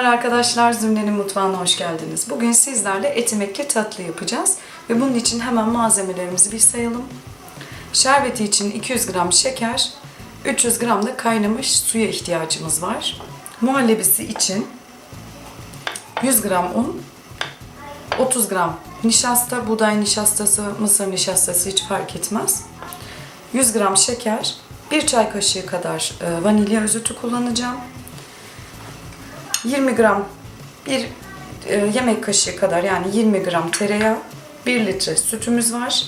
Merhabalar arkadaşlar, Zümre'nin mutfağına hoş geldiniz. Bugün sizlerle etimekli tatlı yapacağız. Ve bunun için hemen malzemelerimizi bir sayalım. Şerbeti için 200 gram şeker, 300 gram da kaynamış suya ihtiyacımız var. Muhallebisi için 100 gram un, 30 gram nişasta, buğday nişastası, mısır nişastası hiç fark etmez. 100 gram şeker, 1 çay kaşığı kadar e, vanilya özütü kullanacağım. 20 gram bir e, yemek kaşığı kadar yani 20 gram tereyağı, 1 litre sütümüz var.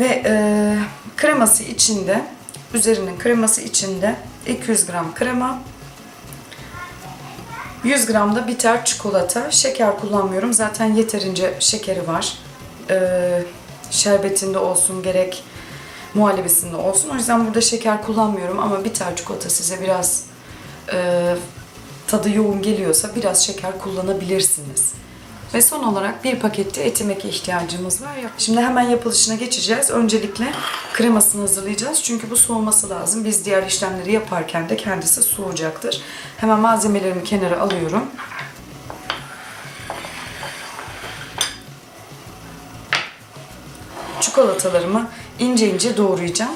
Ve e, kreması içinde, üzerinin kreması içinde 200 gram krema, 100 gram da bitter çikolata. Şeker kullanmıyorum. Zaten yeterince şekeri var. Ee, şerbetinde olsun gerek muhallebisinde olsun. O yüzden burada şeker kullanmıyorum ama bitter çikolata size biraz e, tadı yoğun geliyorsa biraz şeker kullanabilirsiniz. Ve son olarak bir pakette etimeke ihtiyacımız var. Şimdi hemen yapılışına geçeceğiz. Öncelikle kremasını hazırlayacağız. Çünkü bu soğuması lazım. Biz diğer işlemleri yaparken de kendisi soğuyacaktır. Hemen malzemelerimi kenara alıyorum. Çikolatalarımı ince ince doğrayacağım.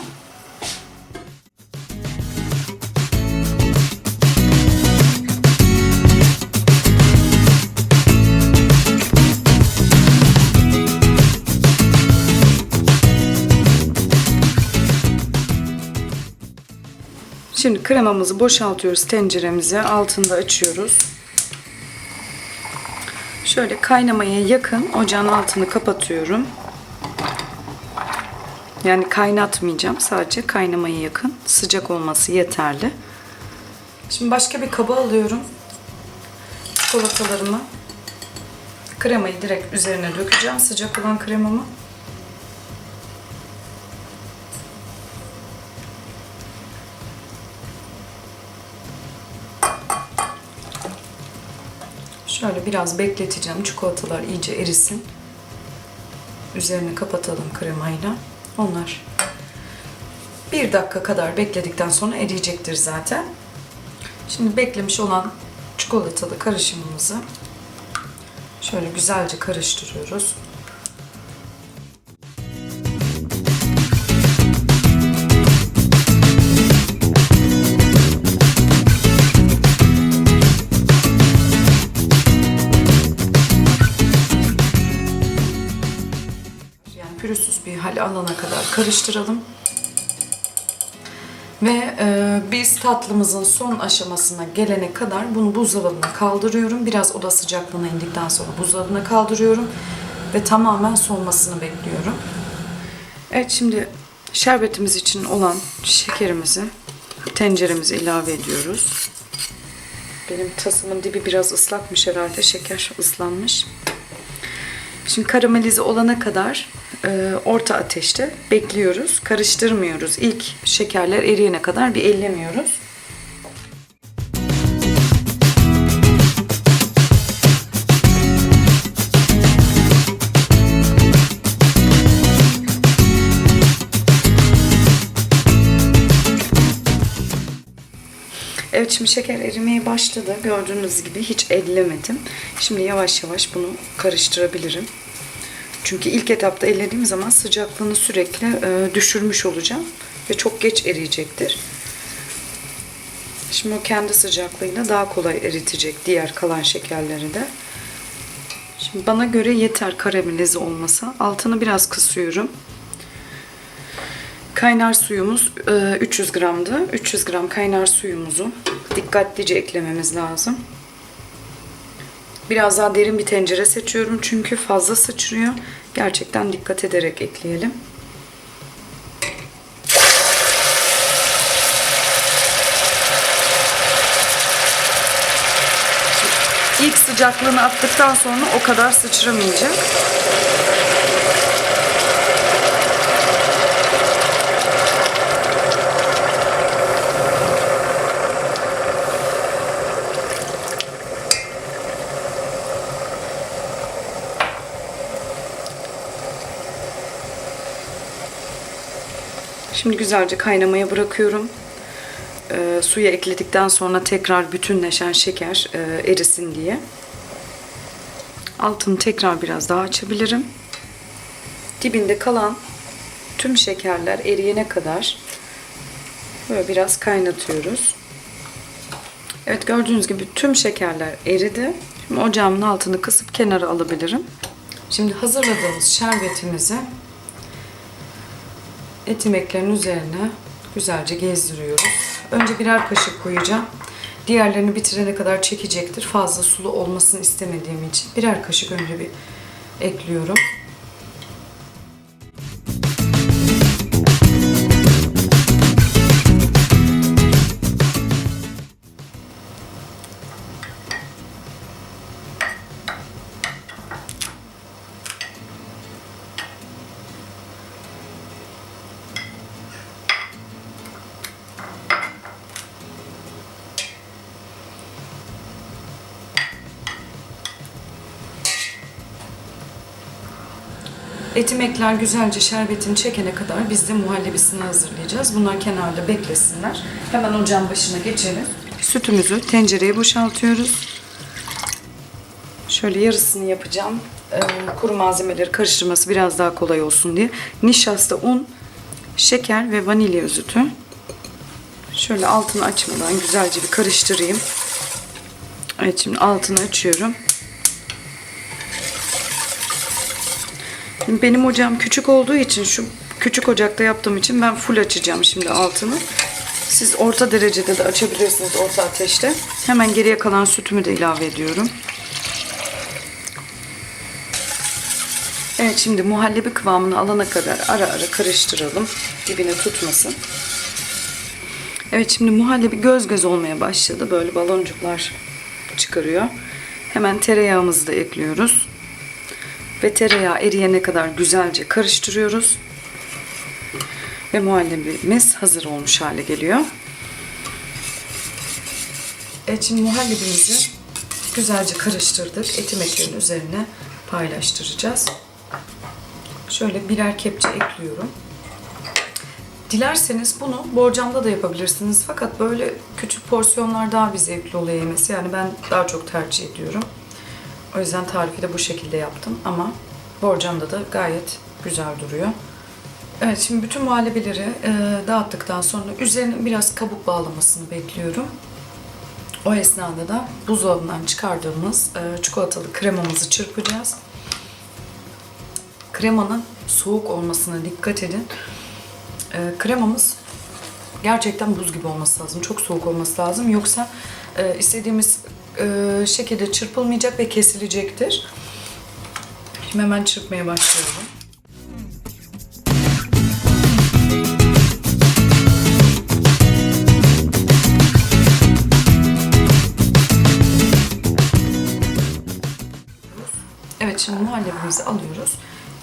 Şimdi kremamızı boşaltıyoruz tenceremize. Altında açıyoruz. Şöyle kaynamaya yakın ocağın altını kapatıyorum. Yani kaynatmayacağım. Sadece kaynamaya yakın. Sıcak olması yeterli. Şimdi başka bir kaba alıyorum. Çikolatalarımı. Kremayı direkt üzerine dökeceğim. Sıcak olan kremamı. Şöyle biraz bekleteceğim. Çikolatalar iyice erisin. Üzerini kapatalım kremayla. Onlar bir dakika kadar bekledikten sonra eriyecektir zaten. Şimdi beklemiş olan çikolatalı karışımımızı şöyle güzelce karıştırıyoruz. Bir hal alana kadar karıştıralım. Ve e, biz tatlımızın son aşamasına gelene kadar bunu buzdolabına kaldırıyorum. Biraz oda sıcaklığına indikten sonra buzdolabına kaldırıyorum. Ve tamamen soğumasını bekliyorum. Evet şimdi şerbetimiz için olan şekerimizi tenceremize ilave ediyoruz. Benim tasımın dibi biraz ıslakmış herhalde. Şeker ıslanmış. Şimdi karamelize olana kadar e, orta ateşte bekliyoruz. Karıştırmıyoruz. İlk şekerler eriyene kadar bir ellemiyoruz. Evet şimdi şeker erimeye başladı. Gördüğünüz gibi hiç ellemedim. Şimdi yavaş yavaş bunu karıştırabilirim. Çünkü ilk etapta ellediğim zaman sıcaklığını sürekli e, düşürmüş olacağım. Ve çok geç eriyecektir. Şimdi o kendi sıcaklığıyla daha kolay eritecek diğer kalan şekerleri de. Şimdi bana göre yeter karamelize olmasa. Altını biraz kısıyorum. Kaynar suyumuz e, 300 gramdı. 300 gram kaynar suyumuzu dikkatlice eklememiz lazım. Biraz daha derin bir tencere seçiyorum çünkü fazla sıçrıyor. Gerçekten dikkat ederek ekleyelim. İlk sıcaklığını attıktan sonra o kadar sıçramayacak. Şimdi güzelce kaynamaya bırakıyorum. e, suya ekledikten sonra tekrar bütünleşen şeker e, erisin diye. Altını tekrar biraz daha açabilirim. Dibinde kalan tüm şekerler eriyene kadar böyle biraz kaynatıyoruz. Evet gördüğünüz gibi tüm şekerler eridi. Şimdi ocağımın altını kısıp kenara alabilirim. Şimdi hazırladığımız şerbetimizi etimeklerin üzerine güzelce gezdiriyoruz. Önce birer kaşık koyacağım. Diğerlerini bitirene kadar çekecektir. Fazla sulu olmasını istemediğim için birer kaşık önce bir ekliyorum. Etimekler güzelce şerbetini çekene kadar biz de muhallebisini hazırlayacağız. Bunlar kenarda beklesinler. Hemen ocağın başına geçelim. Sütümüzü tencereye boşaltıyoruz. Şöyle yarısını yapacağım. Ee, kuru malzemeleri karıştırması biraz daha kolay olsun diye. Nişasta, un, şeker ve vanilya özütü. Şöyle altını açmadan güzelce bir karıştırayım. Evet şimdi altını açıyorum. Şimdi benim ocağım küçük olduğu için şu küçük ocakta yaptığım için ben full açacağım şimdi altını. Siz orta derecede de açabilirsiniz orta ateşte. Hemen geriye kalan sütümü de ilave ediyorum. Evet şimdi muhallebi kıvamını alana kadar ara ara karıştıralım. Dibine tutmasın. Evet şimdi muhallebi göz göz olmaya başladı. Böyle baloncuklar çıkarıyor. Hemen tereyağımızı da ekliyoruz. Ve tereyağı eriyene kadar güzelce karıştırıyoruz. Ve muhallebimiz hazır olmuş hale geliyor. Evet şimdi muhallebimizi güzelce karıştırdık. Etimeklerin üzerine paylaştıracağız. Şöyle birer kepçe ekliyorum. Dilerseniz bunu borcamda da yapabilirsiniz. Fakat böyle küçük porsiyonlar daha bir zevkli oluyor yemesi. Yani ben daha çok tercih ediyorum. O yüzden tarifi de bu şekilde yaptım ama borcamda da gayet güzel duruyor. Evet şimdi bütün muhallebileri e, dağıttıktan sonra üzerine biraz kabuk bağlamasını bekliyorum. O esnada da buzdolabından çıkardığımız e, çikolatalı kremamızı çırpacağız. Kremanın soğuk olmasına dikkat edin. E, kremamız gerçekten buz gibi olması lazım. Çok soğuk olması lazım. Yoksa e, istediğimiz e, şekilde çırpılmayacak ve kesilecektir. Şimdi hemen çırpmaya başlıyorum. Evet şimdi muhallebimizi alıyoruz.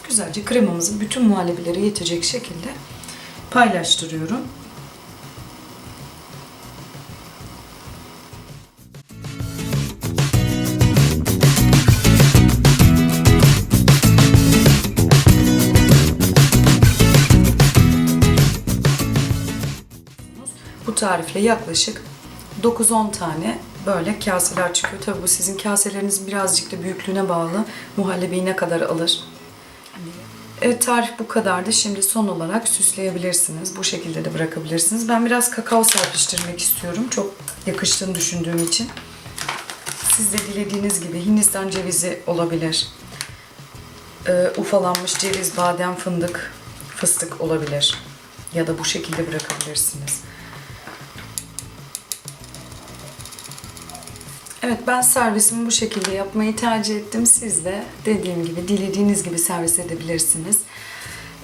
Güzelce kremamızı bütün muhallebilere yetecek şekilde paylaştırıyorum. Bu tarifle yaklaşık 9-10 tane böyle kaseler çıkıyor. Tabii bu sizin kaseleriniz birazcık da büyüklüğüne bağlı. Muhallebiyi ne kadar alır. Evet tarif bu kadardı. Şimdi son olarak süsleyebilirsiniz. Bu şekilde de bırakabilirsiniz. Ben biraz kakao serpiştirmek istiyorum. Çok yakıştığını düşündüğüm için. Siz de dilediğiniz gibi Hindistan cevizi olabilir. Ee, ufalanmış ceviz, badem, fındık, fıstık olabilir. Ya da bu şekilde bırakabilirsiniz. Evet ben servisimi bu şekilde yapmayı tercih ettim. Siz de dediğim gibi dilediğiniz gibi servis edebilirsiniz.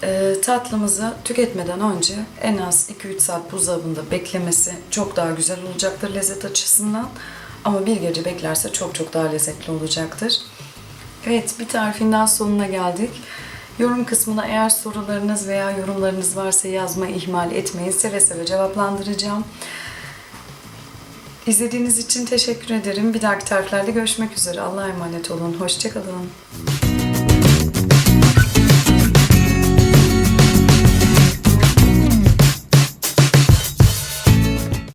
Ee, tatlımızı tüketmeden önce en az 2-3 saat buzdolabında beklemesi çok daha güzel olacaktır lezzet açısından. Ama bir gece beklerse çok çok daha lezzetli olacaktır. Evet bir tarifin daha sonuna geldik. Yorum kısmına eğer sorularınız veya yorumlarınız varsa yazmayı ihmal etmeyin. Seve seve cevaplandıracağım. İzlediğiniz için teşekkür ederim. Bir dahaki tariflerde görüşmek üzere. Allah'a emanet olun. Hoşçakalın.